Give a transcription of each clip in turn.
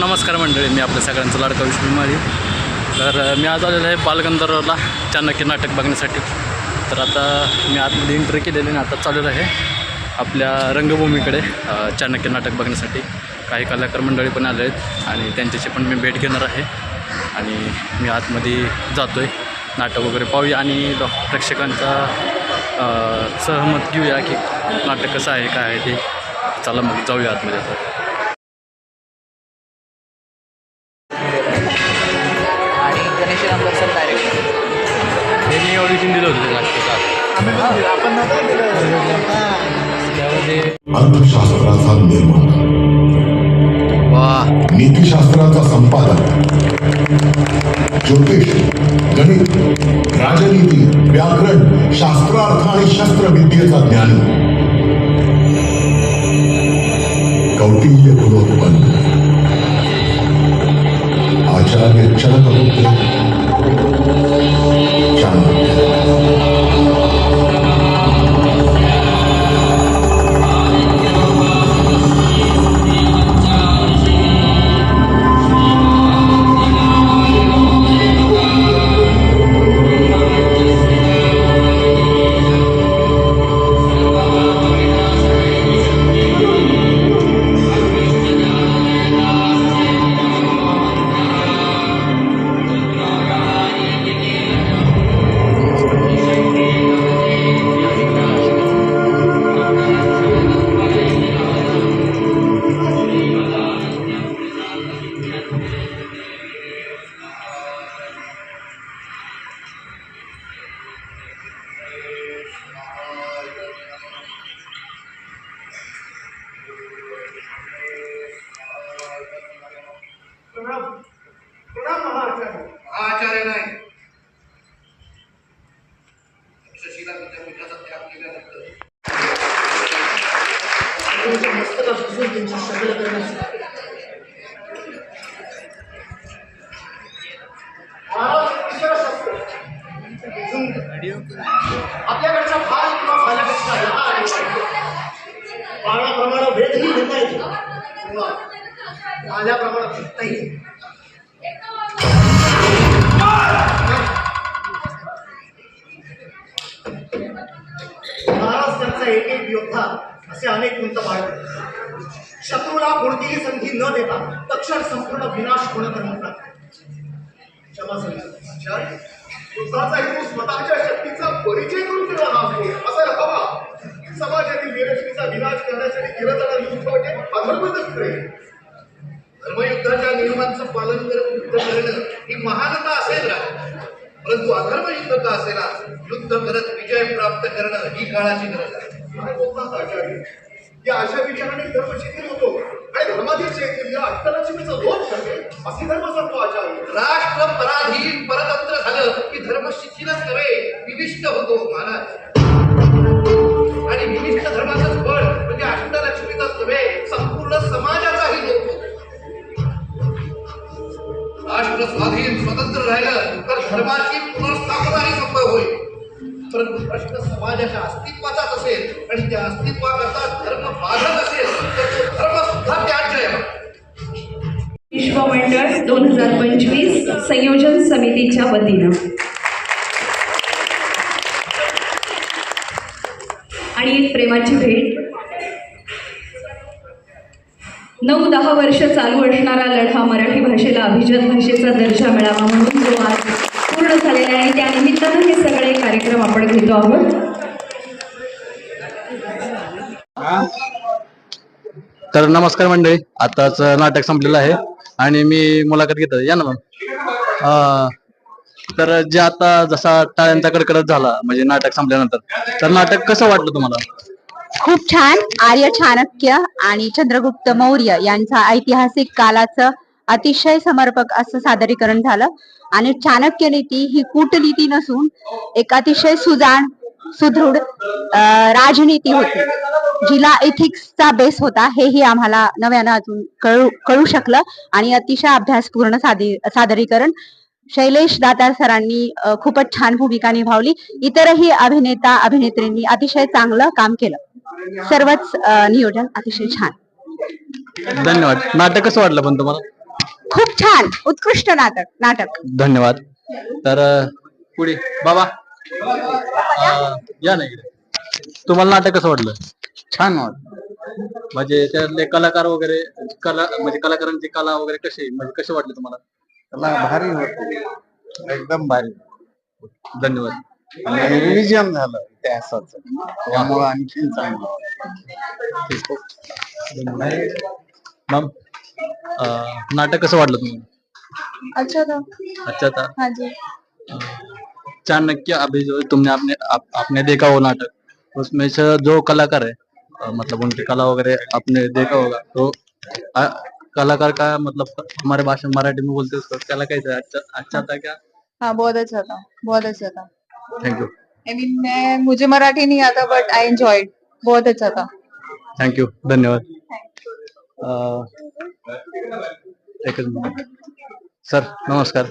नमस्कार मंडळी मी आपल्या सगळ्यांचा लाडका विष्णू माळी. तर मी आज आलेलो आहे बालगंधर्वला चाणक्य नाटक बघण्यासाठी. तर आता मी आतमध्ये एंट्री केलेली आणि आता चाललेलं आहे आपल्या रंगभूमीकडे चाणक्य नाटक बघण्यासाठी. काही कलाकार मंडळी पण आले आहेत आणि त्यांच्याशी पण मी भेट घेणार आहे. आणि मी आतमध्ये जातो आहे नाटक वगैरे पाहूया आणि प्रेक्षकांचा सहमत घेऊया की नाटक कसं आहे काय आहे ते. चला मग जाऊया आतमध्ये. आता अर्थशास्त्राचा निर्माता वा. नीतिशास्त्राचा संपादक ज्योतिष गणित राजनीती व्याकरण शास्त्रार्थ आणि शस्त्रविद्येचा ज्ञानी. कौटिल्य गुणोत्पन्न आचार्य चरकगुप्त विद्यापीठाचा त्याग केल्यानंतर फार किंवा फाल्यापेक्षा लहान आणि वाईट. बाळाप्रमाणे घेता येतो किंवा माझ्याप्रमाणे शिकता येईल एक एक योद्धा असे अनेक गुंत बाळगले शत्रूला कोणतीही संधी न देता तक्षण संपूर्ण विनाश होणं करणार युद्धाचा हेतू स्वतःच्या शक्तीचा परिचय करून देणं हा असायला हवा समाजातील विनाश करण्यासाठी केलं जाणारं युद्ध म्हणजे अधर्मच करेल धर्मयुद्धाच्या नियमांचं पालन करून युद्ध करणं ही महानता असेल ना? परंतु अधर्म युद्ध का असेना? युद्ध करत विजय प्राप्त करणं ही काळाची गरज आहे. काय बोलतात आचार्य या अशा विचाराने धर्म शिथिल होतो. काय धर्माधीन चैतन्य अष्टलक्ष्मीचा लोप ठरते असे धर्म सांगतो आचार्य राष्ट्र पराधीन परतंत्र झालं की धर्म शिथिलच नव्हे विविष्ट होतो महाराज आणि विविष्ट धर्माचं बळ म्हणजे अष्टलक्ष्मीचाच नव्हे संपूर्ण समाजाचाही लोक राष्ट्र स्वाधीन स्वतंत्र राहिलं तर धर्माची पुनर्स्थापनाही संभव परंतु प्रश्न समाजाच्या अस्तित्वाचाच असेल आणि त्या अस्तित्वाकरता धर्म बाधक असेल तर तो धर्म सुद्धा त्याज्य आहे. विश्वमंडळ दोन हजार पंचवीस संयोजन समितीच्या वतीनं. आणि एक प्रेमाची भेट. नऊ दहा वर्ष चालू असणारा लढा मराठी भाषेला अभिजात भाषेचा दर्जा मिळावा म्हणून जो आज पूर्ण झालेला आहे. आणि त्या निमित्तानं हे सगळे कार्यक्रम आपण घेतो आहोत. तर नमस्कार मंडळी आताच नाटक संपलेलं आहे आणि मी मुलाखत घेतो. या ना मग. अं, तर जे आता जसा टाळ्यांचा कडकडत झाला म्हणजे नाटक संपल्यानंतर तर नाटक कसं वाटलं तुम्हाला? खूप छान. आर्य चाणक्य आणि चंद्रगुप्त मौर्य यांचा ऐतिहासिक कालाचं अतिशय समर्पक असं सादरीकरण झालं. आणि चाणक्य नीती ही कूटनीती नसून एक अतिशय सुजाण सुदृढ राजनीती होती. जिला एथिक्सचा बेस होता हेही आम्हाला नव्यानं अजून कळू कळू शकलं. आणि अतिशय अभ्यासपूर्ण सादी सादरीकरण. शैलेश दातार सरांनी खूपच छान भूमिका निभावली. इतरही अभिनेता अभिनेत्रींनी अतिशय चांगलं काम केलं. सर्वच नियोजन अतिशय छान. धन्यवाद. नाटक कसं वाटलं पण तुम्हाला? खूप छान उत्कृष्ट नाटक नाटक. धन्यवाद. तर पुढे बाबा. अ, या ना इकडे. तुम्हाला नाटक कसं वाटलं? छान वाटत म्हणजे त्यातले कलाकार वगैरे कला म्हणजे कलाकारांची कला वगैरे कशी म्हणजे कसे वाटले तुम्हाला? त्याला भारी होत. एकदम भारी. धन्यवाद. आणि रिव्हिजन झालं इतिहासाचं त्यामुळे आणखीन चांगलं. मग नाटक कसं वाटलं तुम्हाला? अच्छा था. अच्छा था? हाँ जी. चाणक्य अभी जो तुमने आपने आप, आपने देखा वो नाटक? उसमें से जो कलाकार है अ, मतलब उनकी कला वगैरह आपने देखा होगा तो अ, कलाकार का मतलब हमारे भाषा मराठी में बोलते हैं उसको कला कैसा है अच्छा अच्छा था क्या? हाँ बहुत अच्छा था बहुत अच्छा था। थैंक यू आई मीन मैं मुझे मराठी नहीं आता बट आई एंजॉयड बहुत अच्छा था। थँक यू धन्यवाद. एकच सर नमस्कार.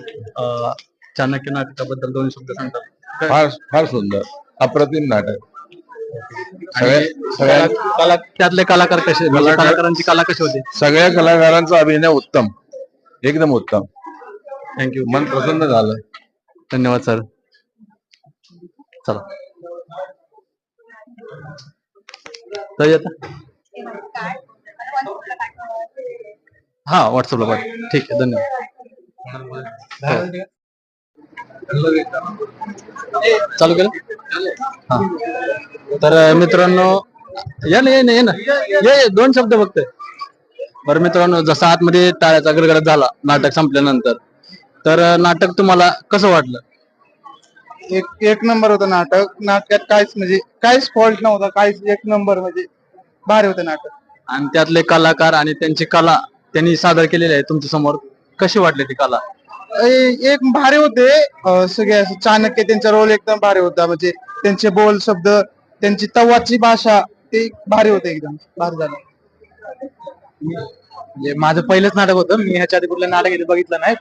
चाणक्य नाटकाबद्दल दोन शब्द सांगतात फार फार सुंदर. अप्रतिम नाटक. सगळ्या त्यातले कलाकार कसे म्हणजे कलाकारांची कला कशी होती? सगळ्या कलाकारांचा अभिनय उत्तम. एकदम उत्तम. थँक्यू मन प्रसन्न झालं. धन्यवाद सर. चला. तर येता हा व्हॉट्सअपला पाठ ठीक आहे धन्यवाद. चालू केलं? हा. तर मित्रांनो या ना ये ना ये ना. ये ये, दोन शब्द फक्त. बरं मित्रांनो जसं आतमध्ये टाळ्याचा गडगडाट झाला नाटक संपल्यानंतर तर नाटक तुम्हाला कसं वाटलं? एक एक नंबर होतं नाटक. नाटकात काहीच म्हणजे काहीच फॉल्ट नव्हता. काहीच एक नंबर म्हणजे भारी होतं नाटक. आणि त्यातले कलाकार आणि त्यांची कला त्यांनी सादर केलेली आहे तुमच्यासमोर. कशी वाटली ती कला? ए- एक भारी होते. अं, सगळे असं चाणक्य त्यांचा रोल एकदम भारी होता. म्हणजे त्यांचे बोल शब्द त्यांची तवाची भाषा ते भारी होते एकदम. भारी झालं. म्हणजे माझं पहिलंच नाटक होतं. मी ह्याच्या आधी कुठलं नाटक इथे बघितलं नाही.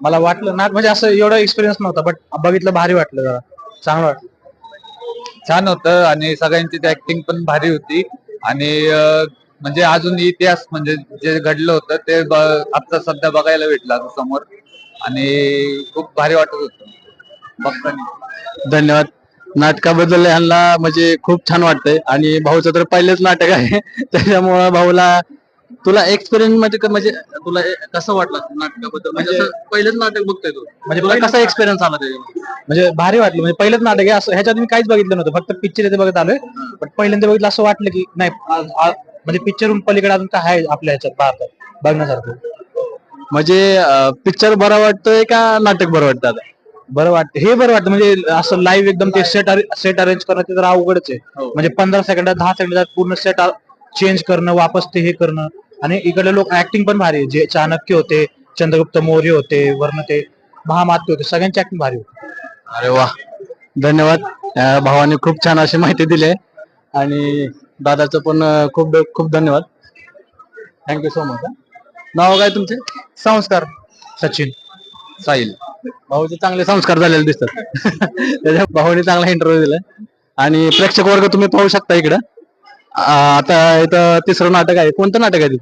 मला वाटलं नाटक म्हणजे असं एवढा एक्सपिरियन्स नव्हता बट बघितलं भारी वाटलं जरा. चांगलं वाटलं. छान होतं आणि सगळ्यांची ऍक्टिंग पण भारी होती. आणि अं, म्हणजे अजून इतिहास म्हणजे जे घडलं होतं ते आता सध्या बघायला भेटलं समोर. आणि खूप भारी वाटत होतं. बघताना. धन्यवाद. नाटकाबद्दल ह्यांना म्हणजे खूप छान वाटतंय. आणि भाऊचं तर पहिलेच नाटक आहे. त्याच्यामुळं भाऊला तुला एक्सपिरियन्स म्हणजे म्हणजे तुला कसं वाटलं नाटकाबद्दल? म्हणजे असं पहिलेच नाटक बघतोय तू. म्हणजे तुला कसा एक्सपिरियन्स आला म्हणजे भारी वाटलं. म्हणजे पहिलंच नाटक आहे. असं ह्याच्यात मी काहीच बघितलं नव्हतं. फक्त पिक्चर इथे बघत आलोय. पण पहिल्यांदा बघितलं असं वाटलं की नाही म्हणजे पिक्चरहून पलीकडे अजून काय आहे आपल्या ह्याच्यात भारतात बघण्यासारखं? म्हणजे पिक्चर बरा वाटतोय का नाटक बरं वाटतं आता? बरं वाटतं. हे बरं वाटतं. म्हणजे असं लाईव्ह एकदम ते सेट सेट अरेंज करणं ते जरा अवघडच आहे. म्हणजे पंधरा सेकंदात दहा सेकंदात पूर्ण सेट चेंज करणं वापस ते हे करणं. आणि इकडले लोक ऍक्टिंग पण भारी आहे. जे चाणक्य होते चंद्रगुप्त मौर्य होते वर्ण ते महामात्य होते सगळ्यांची ऍक्टिंग भारी होती. अरे वा धन्यवाद. अं, भावाने खूप छान अशी माहिती दिली आहे. आणि दादाचं पण खूप खूप धन्यवाद. थँक्यू सो मच नाव काय तुमचे? संस्कार. सचिन. साहिल. भाऊचे चांगले संस्कार झालेले दिसतात. त्याच्या भाऊने चांगला इंटरव्ह्यू दिलाय आणि प्रेक्षक वर्ग तुम्ही पाहू शकता इकडं. आता इथं तिसरं नाटक आहे. कोणतं नाटक आहे ते?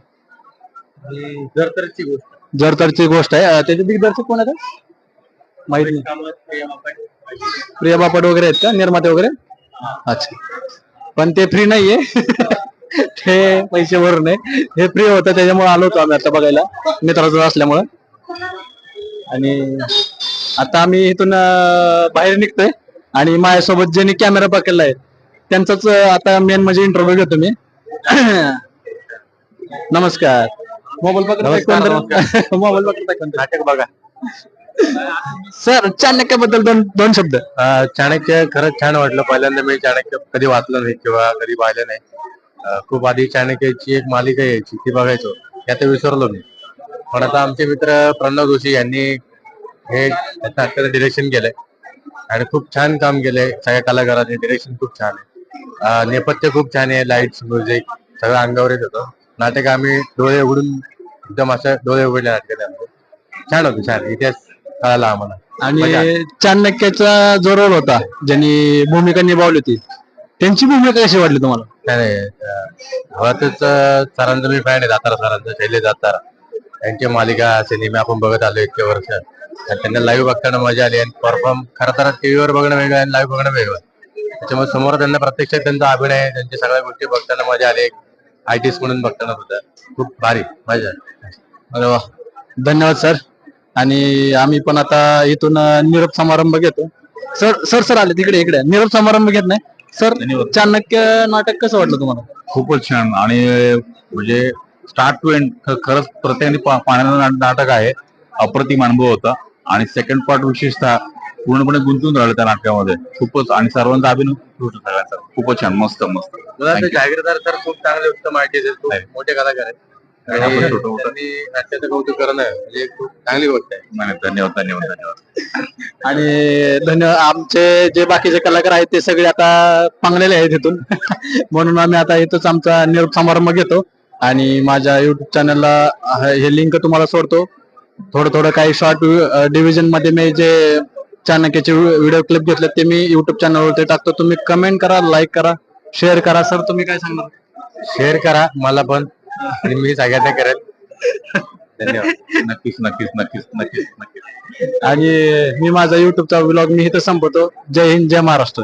जरतरची गोष्ट. जरतरची गोष्ट आहे. त्याचे दिग्दर्शक कोण आहेत? माहिती. प्रिया बापट वगैरे आहेत का? निर्माते वगैरे? अच्छा. पण ते फ्री नाहीये. ते पैसे भरून आहे. हे फ्री होतं त्याच्यामुळे आलो होतो आम्ही आता बघायला मित्राचं असल्यामुळं. आणि आता आम्ही इथून अं, बाहेर निघतोय. आणि माझ्यासोबत ज्यांनी कॅमेरा पकडला आहे त्यांचाच अं, आता मेन म्हणजे इंटरव्ह्यू घेतो मी. नमस्कार. मोबाईल पकडताय मोबाईल पकडताय नाटक बघा. सर चाणक्याबद्दल दोन दोन शब्द. चाणक्य खरंच छान वाटलं. पहिल्यांदा मी चाणक्य कधी वाचलं नाही किंवा कधी पाहिलं नाही. अं, खूप आधी चाणक्याची एक मालिका यायची ती बघायचो. त्या आता विसरलो मी. पण आता आमचे मित्र प्रणव जोशी यांनी हे नाटकाचं डिरेक्शन केलंय. आणि खूप छान काम केलंय. सगळ्या कलाकारांनी डिरेक्शन खूप छान आहे. अं, नेपथ्य खूप छान आहे. लाईट्स म्युझिक सगळं अंगावर येत होतं. नाटक आम्ही डोळे उघडून एकदम असं डोळे उघडले नाटक आमचे. छान होतं छान. इतिहास कळाला आम्हाला. आणि चाणक्याचा जो रोल होता ज्यांनी भूमिका निभावली होती त्यांची भूमिका कशी वाटली तुम्हाला? नाही नाही अं, सरांचा मी फॅन आहे दातारा सरांचा शैले दातारा. त्यांची मालिका सिनेमा आपण बघत आलो इतके वर्ष. आणि त्यांना लाईव्ह बघताना मजा आली आणि परफॉर्म खरं तर टीव्हीवर बघणं वेगळं आणि लाईव्ह बघणं वेगळं. त्याच्यामुळे समोर त्यांना प्रत्यक्षात त्यांचा अभिनय त्यांच्या सगळ्या गोष्टी बघताना मजा आली. आर्टिस्ट म्हणून बघताना सुद्धा. खूप भारी मजा. अरे वा. धन्यवाद सर आणि आम्ही पण आता इथून निरोप समारंभ घेतो. सर सर सर आले तिकडे इकडे. निरोप समारंभ घेत नाही. सर चाणक्य नाटक कसं वाटलं तुम्हाला? खूपच छान. आणि म्हणजे स्टार्ट टू एंड खरंच प्रत्येकाने पा- ना- नाटक आहे. अप्रतिम अनुभव होता. आणि सेकंड पार्ट विशेषतः पूर्णपणे गुंतून राहिलं त्या नाटकामध्ये. खूपच आणि सर्वांचा अभिनय होता सगळ्यांचा खूपच छान. मस्त मस्त. Thank you. जागीरदार तर खूप चांगले उत्तम आर्टिस्ट आहेत. खूप मोठे कलाकार आहेत. आणि. त्यांनी नाट्याचं कौतुक करणं म्हणजे खूप चांगली गोष्ट आहे. धन्यवाद धन्यवाद धन्यवाद. आणि धन्यवाद. आमचे जे बाकीचे कलाकार आहेत ते सगळे आता पांगलेले आहेत इथून. म्हणून आम्ही आता इथंच आमचा निरोप समारंभ घेतो. आणि माझ्या युट्यूब चॅनलला हे लिंक तुम्हाला सोडतो. थोडं थोडं काही शॉर्ट डिव्हिजनमध्ये मी जे चाणक्याचे व्हिडिओ क्लिप घेतले ते मी युट्यूब चॅनलवरती टाकतो. तुम्ही कमेंट करा लाईक करा शेअर करा. सर तुम्ही काय सांगणार? शेअर करा. मला पण आणि मी सगळ्यांना करेल. धन्यवाद. नक्कीच नक्कीच नक्कीच नक्कीच नक्कीच. आणि मी माझा युट्यूबचा ब्लॉग मी इथं संपवतो. जय हिंद जय महाराष्ट्र.